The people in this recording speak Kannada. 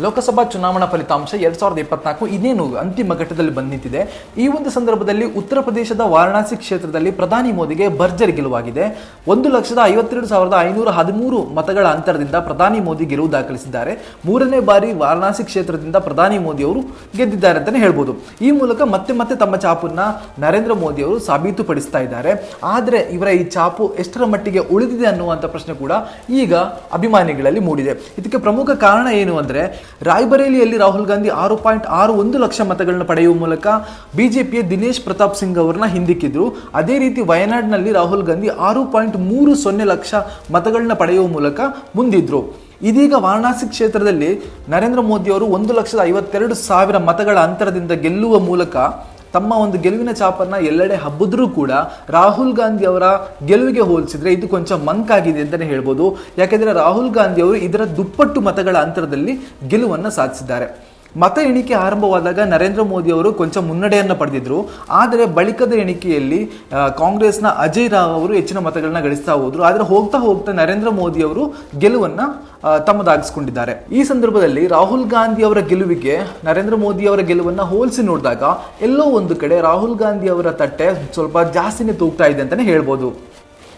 ಲೋಕಸಭಾ ಚುನಾವಣಾ ಫಲಿತಾಂಶ ಎರಡ್ ಸಾವಿರದ ಇಪ್ಪತ್ನಾಲ್ಕು ಇನ್ನೇನು ಅಂತಿಮ ಘಟ್ಟದಲ್ಲಿ ಬಂದು ನಿಂತಿದೆ. ಈ ಒಂದು ಸಂದರ್ಭದಲ್ಲಿ ಉತ್ತರ ಪ್ರದೇಶದ ವಾರಣಾಸಿ ಕ್ಷೇತ್ರದಲ್ಲಿ ಪ್ರಧಾನಿ ಮೋದಿಗೆ ಭರ್ಜರಿ ಗೆಲುವಾಗಿದೆ. ಒಂದು ಲಕ್ಷದ ಐವತ್ತೆರಡು ಸಾವಿರದ ಐನೂರ ಹದಿಮೂರು ಮತಗಳ ಅಂತರದಿಂದ ಪ್ರಧಾನಿ ಮೋದಿ ಗೆಲುವು ದಾಖಲಿಸಿದ್ದಾರೆ. ಮೂರನೇ ಬಾರಿ ವಾರಣಾಸಿ ಕ್ಷೇತ್ರದಿಂದ ಪ್ರಧಾನಿ ಮೋದಿ ಅವರು ಗೆದ್ದಿದ್ದಾರೆ ಅಂತಲೇ ಹೇಳ್ಬೋದು. ಈ ಮೂಲಕ ಮತ್ತೆ ಮತ್ತೆ ತಮ್ಮ ಚಾಪನ್ನ ನರೇಂದ್ರ ಮೋದಿ ಅವರು ಸಾಬೀತುಪಡಿಸ್ತಾ ಇದ್ದಾರೆ. ಆದರೆ ಇವರ ಈ ಚಾಪು ಎಷ್ಟರ ಮಟ್ಟಿಗೆ ಉಳಿದಿದೆ ಅನ್ನುವಂಥ ಪ್ರಶ್ನೆ ಕೂಡ ಈಗ ಅಭಿಮಾನಿಗಳಲ್ಲಿ ಮೂಡಿದೆ. ಇದಕ್ಕೆ ಪ್ರಮುಖ ಕಾರಣ ಏನು ಅಂದ್ರೆ ರಾಯ್ಬರೇಲಿಯಲ್ಲಿ ರಾಹುಲ್ ಗಾಂಧಿ ಆರು ಪಾಯಿಂಟ್ ಆರು ಒಂದು ಲಕ್ಷ ಮತಗಳನ್ನು ಪಡೆಯುವ ಮೂಲಕ ಬಿಜೆಪಿಯ ದಿನೇಶ್ ಪ್ರತಾಪ್ ಸಿಂಗ್ ಅವರನ್ನ ಹಿಂದಿಕ್ಕಿದ್ರು. ಅದೇ ರೀತಿ ವಯನಾಡ್ನಲ್ಲಿ ರಾಹುಲ್ ಗಾಂಧಿ ಆರು ಪಾಯಿಂಟ್ ಮೂರು ಸೊನ್ನೆ ಲಕ್ಷ ಮತಗಳನ್ನ ಪಡೆಯುವ ಮೂಲಕ ಮುಂದಿದ್ರು. ಇದೀಗ ವಾರಣಾಸಿ ಕ್ಷೇತ್ರದಲ್ಲಿ ನರೇಂದ್ರ ಮೋದಿ ಅವರು ಒಂದು ಲಕ್ಷದ ಐವತ್ತೆರಡು ಸಾವಿರ ಮತಗಳ ಅಂತರದಿಂದ ಗೆಲ್ಲುವ ಮೂಲಕ ತಮ್ಮ ಒಂದು ಗೆಲುವಿನ ಚಾಪನ್ನ ಎಲ್ಲೆಡೆ ಹಬ್ಬಿದ್ರೂ ಕೂಡ ರಾಹುಲ್ ಗಾಂಧಿ ಅವರ ಗೆಲುವಿಗೆ ಹೋಲಿಸಿದ್ರೆ ಇದು ಕೊಂಚ ಮಂಕಾಗಿದೆ ಅಂತಲೇ ಹೇಳ್ಬೋದು. ಯಾಕೆಂದರೆ ರಾಹುಲ್ ಗಾಂಧಿ ಅವರು ಇದರ ದುಪ್ಪಟ್ಟು ಮತಗಳ ಅಂತರದಲ್ಲಿ ಗೆಲುವನ್ನು ಸಾಧಿಸಿದ್ದಾರೆ. ಮತ ಎಣಿಕೆ ಆರಂಭವಾದಾಗ ನರೇಂದ್ರ ಮೋದಿ ಅವರು ಕೊಂಚ ಮುನ್ನಡೆಯನ್ನು ಪಡೆದಿದ್ರು. ಆದರೆ ಬಳಿಕದ ಎಣಿಕೆಯಲ್ಲಿ ಕಾಂಗ್ರೆಸ್ನ ಅಜಯ್ ರಾವ್ ಅವರು ಹೆಚ್ಚಿನ ಮತಗಳನ್ನ ಗಳಿಸ್ತಾ ಹೋದ್ರು. ಆದರೆ ಹೋಗ್ತಾ ಹೋಗ್ತಾ ನರೇಂದ್ರ ಮೋದಿ ಅವರು ಗೆಲುವನ್ನ ತಮ್ಮದಾಗಿಸ್ಕೊಂಡಿದ್ದಾರೆ. ಈ ಸಂದರ್ಭದಲ್ಲಿ ರಾಹುಲ್ ಗಾಂಧಿ ಅವರ ಗೆಲುವಿಗೆ, ನರೇಂದ್ರ ಮೋದಿ ಅವರ ಗೆಲುವನ್ನ ಹೋಲಿಸಿ ನೋಡಿದಾಗ ಎಲ್ಲೋ ಒಂದು ಕಡೆ ರಾಹುಲ್ ಗಾಂಧಿ ಅವರ ತಟ್ಟೆ ಸ್ವಲ್ಪ ಜಾಸ್ತಿನೇ ತೂಗ್ತಾ ಇದೆ ಅಂತಾನೆ ಹೇಳ್ಬೋದು.